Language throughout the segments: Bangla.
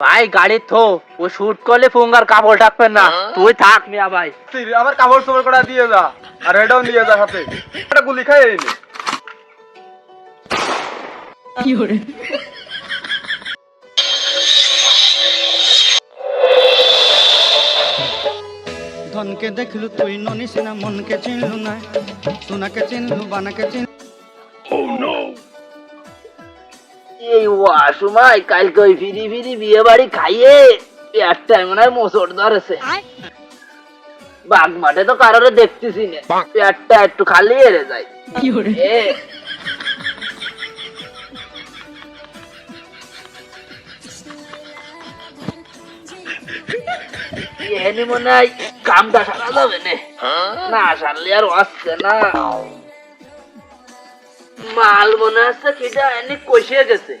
ভাই গাড়ি থো। ও শুট করলে ফুঙ্গার কাপড় ডাকবেন না। তুই থাক মিয়া ভাই। তুই আবার কাপড় চোপড় করা দিয়ে যা। আর এটাও নিয়ে যা হাতে। একটা গুলি খাই এই নে। ধনকে দেখলু তুই ননিস না মনকে চিনলু না। সোনাকে চিনলু বানাকে চিন এই ওয়াসুমাই কালকে ওই ফিরি ফিরি বিয়ে বাড়ি খাইয়ে পেটটাই মনে হয় মোচড় ধরেছে। বাঘ মাঠে তো কারোরে দেখতেছি না। পেটটা একটু খালি এড়ে যায়। এ। এহেনি মনে হয় কামটা সারা যাবে না? না সারলে আর আসছে না। মাল মনে হচ্ছে কিটা এনে কষিয়ে গেছে।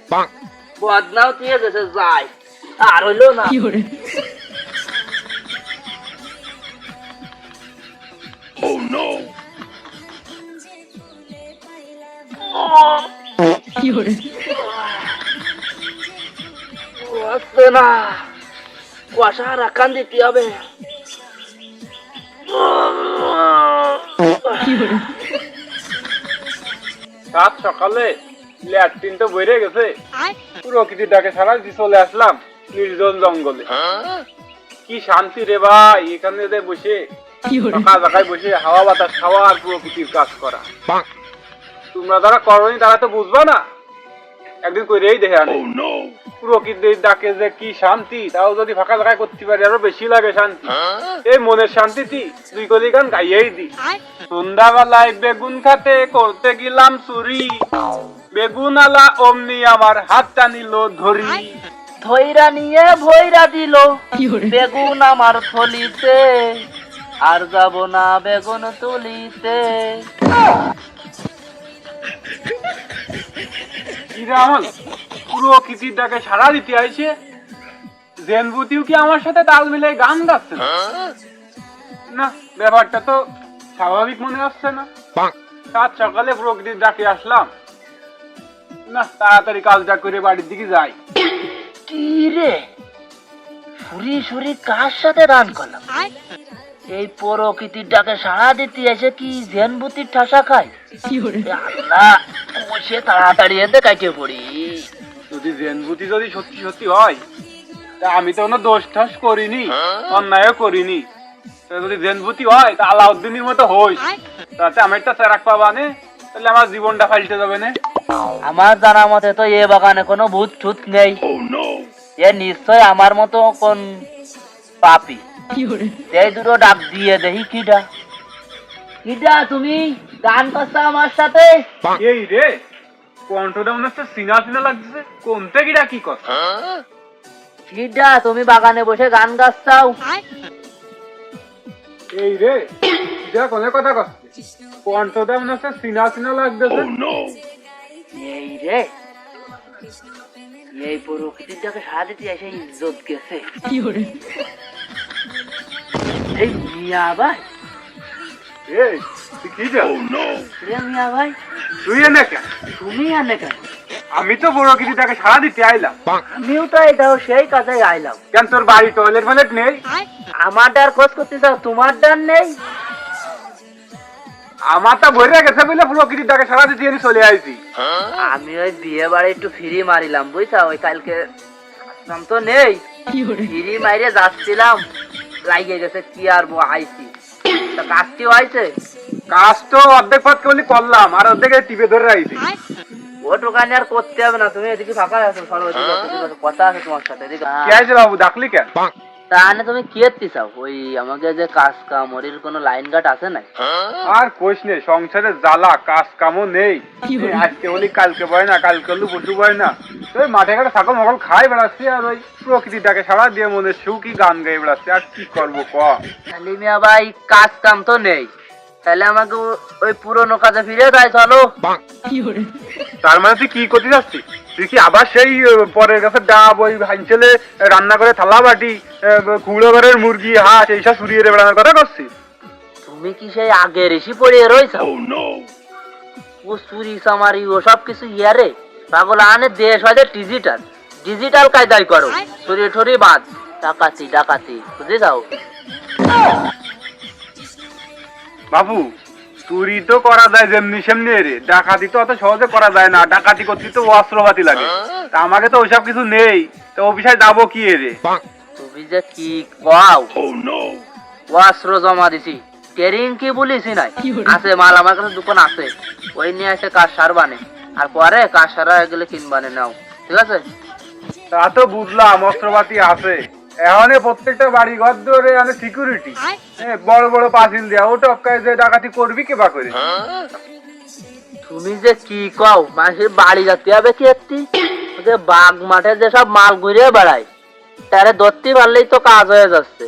বদনাও দিয়ে গেছে যাই আর হইল না। আসছে না। কষা রাখান দিতে হবে। সাত সকালে ল্যাট্রিন তো বেড়ে গেছে। প্রকৃতি ডাকে সারা দিয়ে চলে আসলাম নির্জন জঙ্গলে। কি শান্তি রে ভাই এখানে যে বসে ফাঁকা জায়গায় বসে হাওয়া বাতাস খাওয়া আর প্রকৃতির কাজ করা। তোমরা যারা করনি তারা তো বুঝবা না। একদিন কইরেই দেখে আনে। প্রকৃতির ডাকে যে কি শান্তি তাও যদি ফাঁকা জায়গায় করতে পারি আরও বেশি লাগে শান্তি। এই মনের শান্তিটি দুই কলি গান গাইয়েই দি। সন্ধ্যাবেলায় বেগুন খাতে করতে গেলাম চুরি। বেগুন আলা অমনি আমার হাতটা নিল ধরি। ধৈরা নিয়ে ভৈরা দিল বেগুন আমার থলিতে। আর যাব না বেগুন তুলিতে। আমল পুরো ডাকে সারা দিতে আইছে জেনবুতিও কি আমার সাথে তাল মিলাই গান গাচ্ছে? না? না ব্যাপারটা তো স্বাভাবিক মনে হচ্ছে না। সাত সকালে প্রকৃতির ডাকে আসলাম। না তাড়াতাড়ি কাজটা করে বাড়ির দিকে যাই। কি রে? সুরি সুরি কার সাথে রান করলাম? এই প্রকৃতির ডাকে সাড়া দিতে এসে কি জেনবুতির ঠাসা খায়? আল্লাহ বসে তাড়াতাড়ি এতে কাটে পড়ি। যদি জেনভূতি যদি সত্যি সত্যি হয় তা আমি তো কোনো দোষ ঠাস করিনি অন্যায়ও করিনি। যদি জেনভূতি হয় তা আলাউদ্দিনের মতো হই। তাতে আমি একটা চেরাক পাবা নে তাহলে আমার জীবনটা ফালতে যাবে না। আমার জানা মতে তো এ বাগানে কোনো ভূত ঠুত নেই এ নিশ্চয় আমার মতো কোন পাপি। এই দুটো ডাক দিয়ে দেখি কিডা কিডা তুমি গান করছ আমার সাথে? এই রে কণ্ঠটা মনে হচ্ছে সিনা সিনা লাগছে। কোন থেকে কি কথা? কিডা তুমি বাগানে বসে গান গাচ্ছাও। এই রে যা কোনে কথা কচ্ছে কণ্ঠটা মনে হচ্ছে সিনা সিনা লাগতেছে এই রে এই যাকে সারা দিতে এসে ইজ্জত গেছে। এই মিয়া ভাই। এই তুই কি যা? রে মিয়া ভাই তুই এনে কেন তুমি আনে কেন আমি তো বড় কিছু তাকে সারা দিতে আইলাম। আমিও তো এটাও সেই কাজে আইলাম। কেন তোর বাড়ি টয়লেট ফয়লেট নেই? আমার ডার খোঁজ করতে চাও তোমার ডার নেই। আমার তো ভরে গেছে বলে প্রকৃতির ডাকে সারা দিতে আমি চলে আইছি। আমি ওই বিয়ে বাড়ি একটু ফ্রি মারিলাম বুঝছা ওই কালকে তো নেই। ফ্রি মাইরে যাচ্ছিলাম। লাগিয়ে গেছে কি আর বো আইছি তা কাজটিও আইছে। কাজ তো অর্ধেক পথ করলি করলাম আর অর্ধেক টিপে ধরে আইছি ও দোকানে আর করতে হবে না তুমি এদিকে ফাঁকা আছো সরো এদিকে আসো, এদিকে আসো, কথা আছে তোমার সাথে এদিকে। কি আছে বাবু ডাকলি কেন? তাহলে তুমি কি এত্তি চাও? ওই আমাকে যে কাজ কাম ওরির কোনো লাইন গাট আছে না আর কোষ নেই সংসারে জ্বালা কাজ কামও নেই। আজকে বলি কালকে বয় না কালকে হলো পশু বয় না। ওই মাঠে ঘাটে ছাগল মগল খাই বেড়াচ্ছি আর ওই প্রকৃতির ডাকে সারা দিয়ে মনে সুখী গান গাই বেড়াচ্ছি। আর কি করব ক? তাহলে মিয়া ভাই কাজ কাম তো নেই। তাহলে আমাকে ওই পুরোনো কাজে ফিরে চলো। তার মানে তুই কি করতে যাচ্ছিস তুই কি আবার সেই পরের কাছে ডাব ওই হাইছেলে রান্না করে থালা বাটি কুড়ো ঘরের মুরগি হাঁস এইসব সুরিয়ে বেড়ানোর কথা করছিস তুমি কি সেই আগে রেশি পড়িয়ে রয়েছ? ও চুরি চামারি ও সব কিছু ইয়ারে পাগল আনে দেশ হয় ডিজিটাল ডিজিটাল কায়দায় করো। ঠরি বাদ। ডাকাতি ডাকাতি বুঝে যাও। বাবু চুরি তো করা যায় যেমনি সেমনি রে ডাকাতি তো অত সহজে করা যায় না। ডাকাতি করতে তো অস্ত্রপাতি লাগে। তা আমাকে তো ওইসব কিছু নেই। তো অফিসে যাব কি রে তুমি যে কি কও? অস্ত্র জমা দিছি। ট্রেনিং কি বলিসি নাই? আছে মাল আমার কাছে দোকান আছে। ওই নিয়ে এসে কাজ সারবানে আর পরে কাজ সারা গেলে কিনবানে নাও ঠিক আছে? তা তো বুঝলাম অস্ত্রপাতি আছে। এখন প্রত্যেকটা বাড়ি ঘর ধরে মানে সিকিউরিটি বড় বড় পাঁচিল দেওয়া ও টপকায় যে ডাকাতি করবি কে বা করে? তুমি যে কি কও মানুষের বাড়ি যেতে হবে কি একটি? যে বাঘ মাঠে যেসব মাল ঘুরে বেড়ায় তারে ধরতে পারলেই তো কাজ হয়ে যাচ্ছে।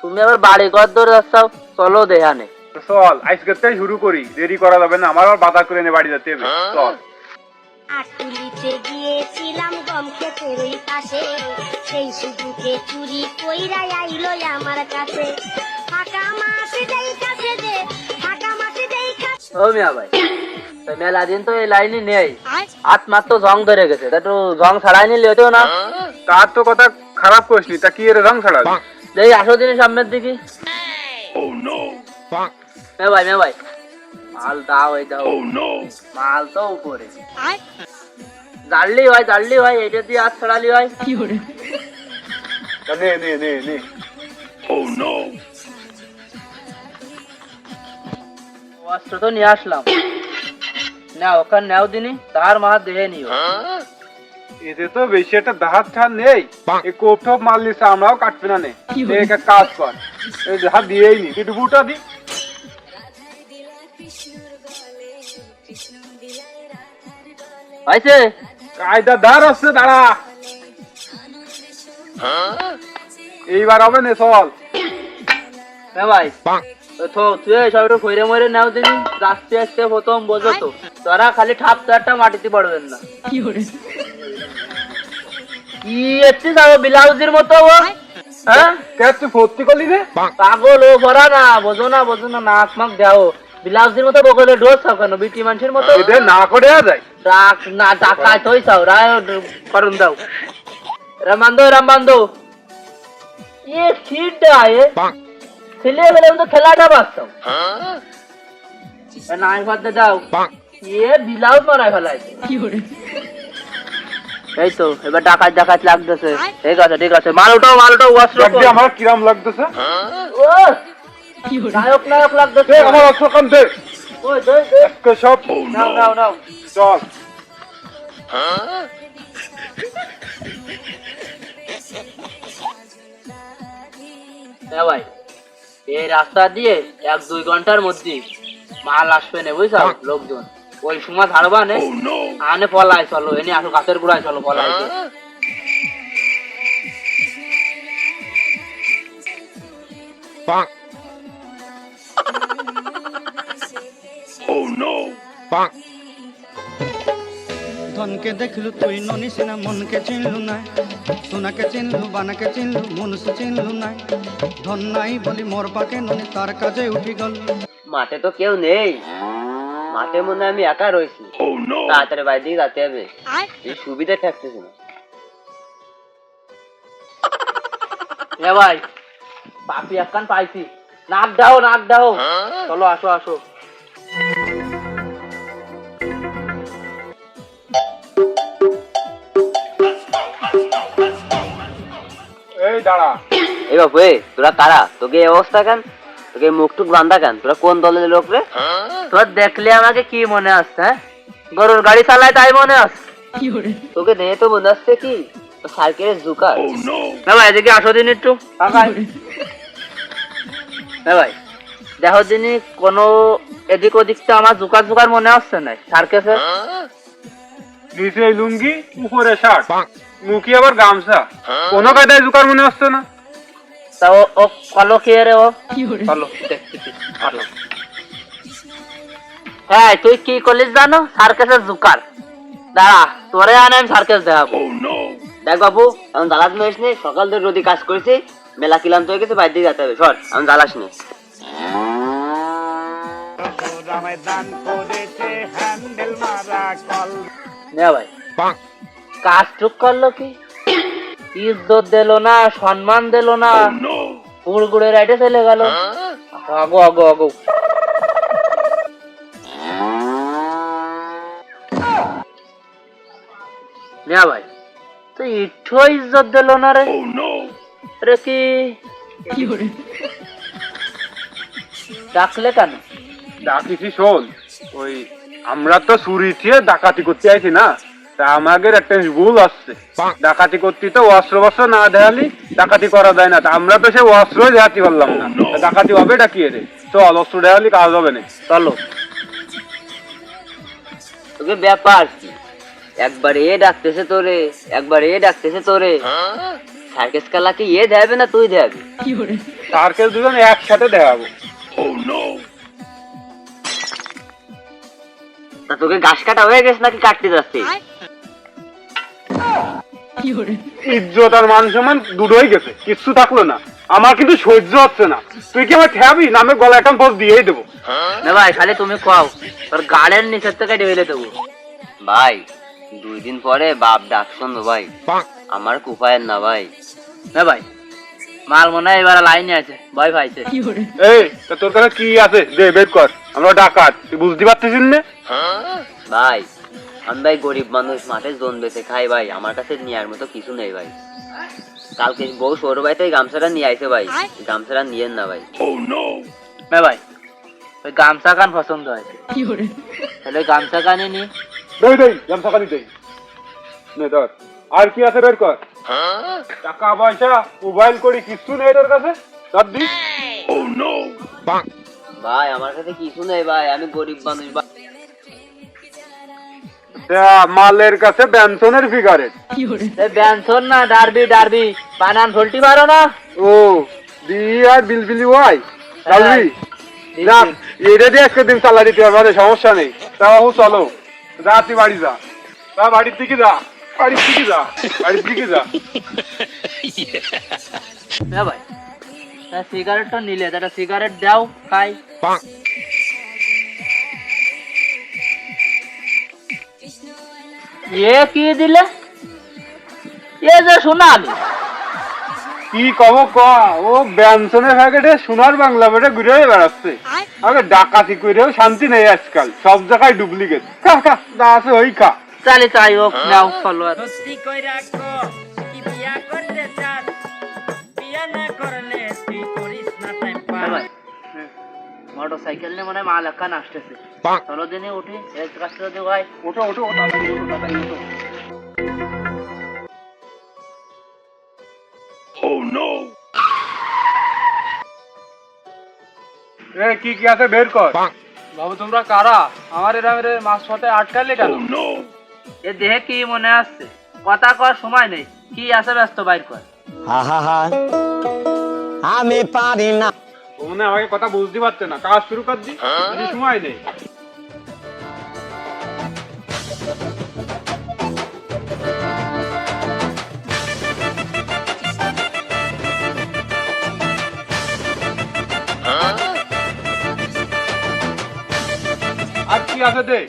তুমি আবার বাড়ি ঘর ধরে যাচ্ছ চলো দেহানে। চল আজকের থেকে শুরু করি দেরি করা যাবে না আমার আবার বাধা করে এনে বাড়ি যেতে হবে। চল। আটুলিতে গিয়েছিলাম গম ক্ষেতের ওই পাশে। সেই সুযোগে চুরি কইরা আইলো আমার কাছে। ফাঁকা মাছ দেই কাছে যে ফাঁকা মাছ দেই কাছে ও মিয়া ভাই তো মেলা দিন তো এই লাইনে নেই। হাত মার তো জং ধরে গেছে তা একটু জং ছাড়াই নিলে হতো না? তার তো কথা খারাপ করিসনি তা কি এর রং ছাড়া আসো দিন সামনের দিকে। মে ভাই মে ভাই মাল দাও এই দাও। মাল তো উপরে। জানলি হয় জানলি হয় এটা দিয়ে হাত ছাড়ালি হয়। নে নে নে নে। অস্ত্র তো নিয়ে আসলাম। না ওখানে নেও দিনি তার মা দেহে নিও। এতে তো বেশি একটা দাহাত ঠান নেই। এই কোপ টোপ মারলি আমরাও কাটবে না নে। একটা কাজ কর। এই দাহাত দিয়েই নি। ডুবুটা দি। পাইছে কায়দা দাঁড় আসছে দাঁড়া। এইবার হবে নে চল। মে ভাই। তো তুই সব একটু ফইরে মরে নেও দিনি যাচ্ছে আসছে প্রথম বোঝো তো। তোরা খালি ঠাপ চারটা মাটিতে পড়বেন না। কি এসছিস ব্লাউজের মতো হ্যাঁ? কে তুই ভর্তি করলি রে? পাগল ও ভরা না বোঝো না বোঝো না নাক মাক দেও। মতো বগলে বিটি মানুষের মতো। না করে যায় ডাক না তোই করুন দাও। ছেলে বেলে হ্যাঁ? তো খেলাটা এবার ডাকাত লাগতেছে। ঠিক আছে ঠিক আছে। মাল উঠাও মাল উঠাও আমার কিরাম লাগতেছে? হ্যাঁ? নায়ক নায়ক লাগতেছে দে আমার অস্ত্র দে। ওই দই দই আজকে সব নাও নাও নাও। চল। হ্যাঁ ভাই এই রাস্তা দিয়ে এক দুই ঘণ্টার মধ্যে মাল আসবে না বুঝছ? লোকজন। ওই সময় ধারবা নে। আনে পলাই চলো। এনে আসো গাছের গুড়ায় চলো পলাই ধনকে দেখলু তুই ননিস না মনকে চিনলু না সোনাকে চিনলু বানাকে চিনলু মনুষ্য চিনলু না ধন নাই বলি মোর পাকে ননি তার কাজে উঠি গল। মাঠে তো কেউ নেই। মাঠে মনে আমি একা রয়েছি। তাড়াতাড়ি বাইরে দিকে যেতে হবে। এই সুবিধা থাকতেছে না। এ ভাই পাপি একখান পাইছি। নাক দাও নাক দাও। চলো আসো আসো। দাঁড়া। এই বাপু এ তোরা কারা? তোকে এই অবস্থা কেন? তোকে মুখ টুক বান্ধা কেন? তোরা কোন দলের লোক রে? তোর দেখলে আমাকে কি মনে আসছে হ্যাঁ? গরুর গাড়ি চালায় তাই মনে আসছে। তোকে দেখে তো মনে আসছে কি? সাইকেলের জুকার। না ভাই এদিকে আসো দিন একটু। হ্যাঁ ভাই দেখো দিনই কোনো এদিক ওদিক তো আমার জুকার জুকার মনে আসছে না সার্কেসে নিচে লুঙ্গি উপরে শার্ট। মুখি আবার গামছা কোনো কায়দায় জুকার মনে আসছে না তা ও ও কলো কে রে ও দেখতেছি। হ্যাঁ তুই কি করলিস জানো সার্কাসের জুকার দাঁড়া তোরে আনে আমি সার্কাস দেখাবো দেখ বাবু আমি জ্বালাস নিস নি সকাল থেকে রোদি কাজ করেছি মেলা কিলাম তো হয়ে গেছে বাইরে যেতে হবে সর আমি জ্বালাস নি নে ভাই কাজ টুক করল কি? ইজ্জত দিল না সম্মান দিল না। গুড়গুড়ে রাইটে চলে গেল। আগো আগো আগো। মিয়া ভাই তো ইঠো ইজ্জত দিল না রে? রে কি? ডাকলে কেন? ডাকিছি শোন ওই আমরা তো চুরি ডাকাতি করতে আইছি না। তা আমাদের একটা ভুল আসছে। ডাকাতি করতে তো অস্ত্র বস্ত্র না দেখালি ডাকাতি করা যায় না। আমরা তো সে অস্ত্র দেখাতে পারলাম না। ডাকাতি হবে ডাকিয়ে রে চল অস্ত্র দেখালি কাজ হবে না। চলো। তোকে ব্যাপার একবার এ ডাকতেছে তোরে একবার এ ডাকতেছে তোরে। সার্কেস কালাকে এ দেবে না তুই দেবে? সার্কেল দুজন একসাথে দেখাবো। তা তোকে ঘাস কাটা হয়ে গেছে নাকি কাটতে যাচ্ছে ইজ্জত আর মান সম্মান দুটোই গেছে কিচ্ছু থাকল না। আমার কিন্তু সহ্য হচ্ছে না। তুই কি আমার ঠেয়াবি? নামে গলা এখন পোস্ট দিয়েই দেবো। না ভাই খালি তুমি খাও। তোর গাড়ের নিচের থেকে ডেবেলে দেবো। ভাই দুই দিন পরে বাপ ডাক শুনব ভাই। আমার কুপায়ের না ভাই। না ভাই মাল মনে হয় এবার লাইনে আছে। ভয় পাইছে। এই তা তোর কাছে কি আছে? দে বের কর। আমরা ডাকাত। তুই বুঝতে পারতেছিস না? ভাই আমি ভাই গরিব মানুষ মাঠে জোন বেঁচে খাই ভাই আমার কাছে নেওয়ার মতো কিছু নেই ভাই। কালকে বউ সৌর ভাই থেকে গামছাটা নিয়ে আইছে ভাই গামছাটা নিয়েন না ভাই। না ভাই ওই গামছা কান পছন্দ হয়েছে। তাহলে গামছা কানে নি। দেই দেই গামছা দেই। নে ধর আর কি আছে বের কর। টাকা পয়সা মোবাইল করি কিচ্ছু নেই তোর কাছে? ধর দি। ভাই আমার কাছে কিছু নেই ভাই আমি গরিব মানুষ ভাই তা মালের কাছে বেনসনের ফিগারেট। ব্যানসন না ডারবি ডারবি। বানান ভোল্টি মারো না। ও দি আর বিলবিলি ওয়াই। চালবি যাক এটা দিয়ে আজকে দিন চালা দিতে হবে সমস্যা নেই। তা বাবু চলো। যা তুই বাড়ি যা। তা বাড়ির দিকে যা বাড়ির দিকে যা বাড়ির দিকে যা। হ্যাঁ ভাই। সিগারেটটা নিলে একটা সিগারেট দাও খাই। এ কি দিলে? এ যে সোনালি। কি কব ক? ও ব্যঞ্জনের প্যাকেটে সোনার বাংলা বেটে ঘুরে বেড়াচ্ছে। আগে ডাকাতি করেও শান্তি নেই আজকাল সব জায়গায় ডুপ্লিকেট। খা খা যা আছে ওই খা। চালে চাই হোক নাও ফলোয়ার। বিয়া করতে চাস? বিয়া না করলে তুই করিস না টাইম পাস মোটর সাইকেল নিয়ে মনে হয় মাল একান আসতেছে। চলো দিনে উঠি এক কাজটা দিয়ে ভাই ওঠো ওঠো ওঠো এ কি কি আছে? বের কর। বাবু তোমরা কারা? আমার এরামের মাছ পথে আটকালে কেন? এ দেহে কি মনে আসছে কথা কর সময় নেই। কি আছে ব্যস্ত বাইর কর। আমি পারি না। মনে আমাকে কথা বুঝতে পারছে না। কাজ শুরু কর দি বেশি সময় নেই। আর কি আছে দে?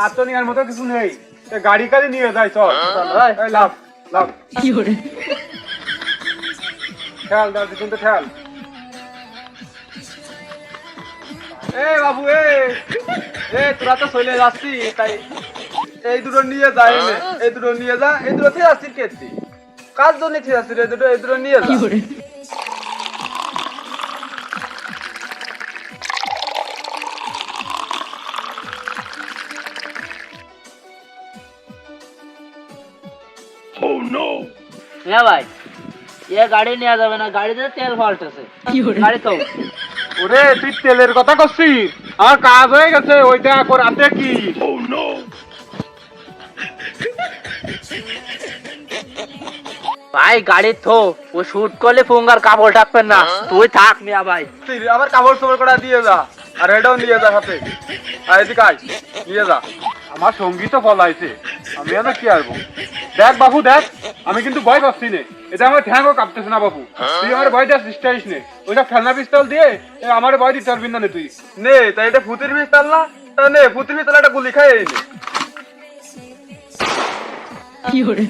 আর তো নেওয়ার মতো কিছু নেই। গাড়ি কাজে নিয়ে যাই চল। এই লাভ লাভ খেয়াল দাও কিন্তু খেয়াল এ বাবু এ এ তোরা তো চলে যাচ্ছি তাই এই দুটো নিয়ে যা এই দুটো নিয়ে যা এই দুটো থেকে আসছি কেছি কার জন্য ঠিক আছে এই দুটো এই দুটো নিয়ে যা। হ্যাঁ ভাই এ গাড়ি নেওয়া যাবে না গাড়িতে তেল ফল্ট আছে। গাড়ি তো। ওরে তুই তেলের কথা করছিস আমার কাজ হয়ে গেছে ওইটা করাতে কি? ও নো ভাই গাড়ি থো ও শুট করলে ফুঙ্গার কাপড় থাকবেন না। তুই থাক মিয়া ভাই। তুই আবার কাপড় চোপড় করা দিয়ে যা আর এটাও নিয়ে যা সাথে। আর এদিকে আয় নিয়ে যা। আমার সঙ্গী তো ফলাইছে আমি আর কি আরবো? দেখ বাবু দেখ। আমি কিন্তু ভয় পাচ্ছি নে। এটা আমার ঠ্যাংও কাঁপতেছে না বাবু। তুই আমার ভয় দেখ চেষ্টা করিস নে। ওইসব খেলনা পিস্তল দিয়ে আমার ভয় দিতে পারবি না নে তুই। নে তাই এটা ফুতির পিস্তল না? তা নে ফুতির পিস্তল একটা গুলি খাই কি নে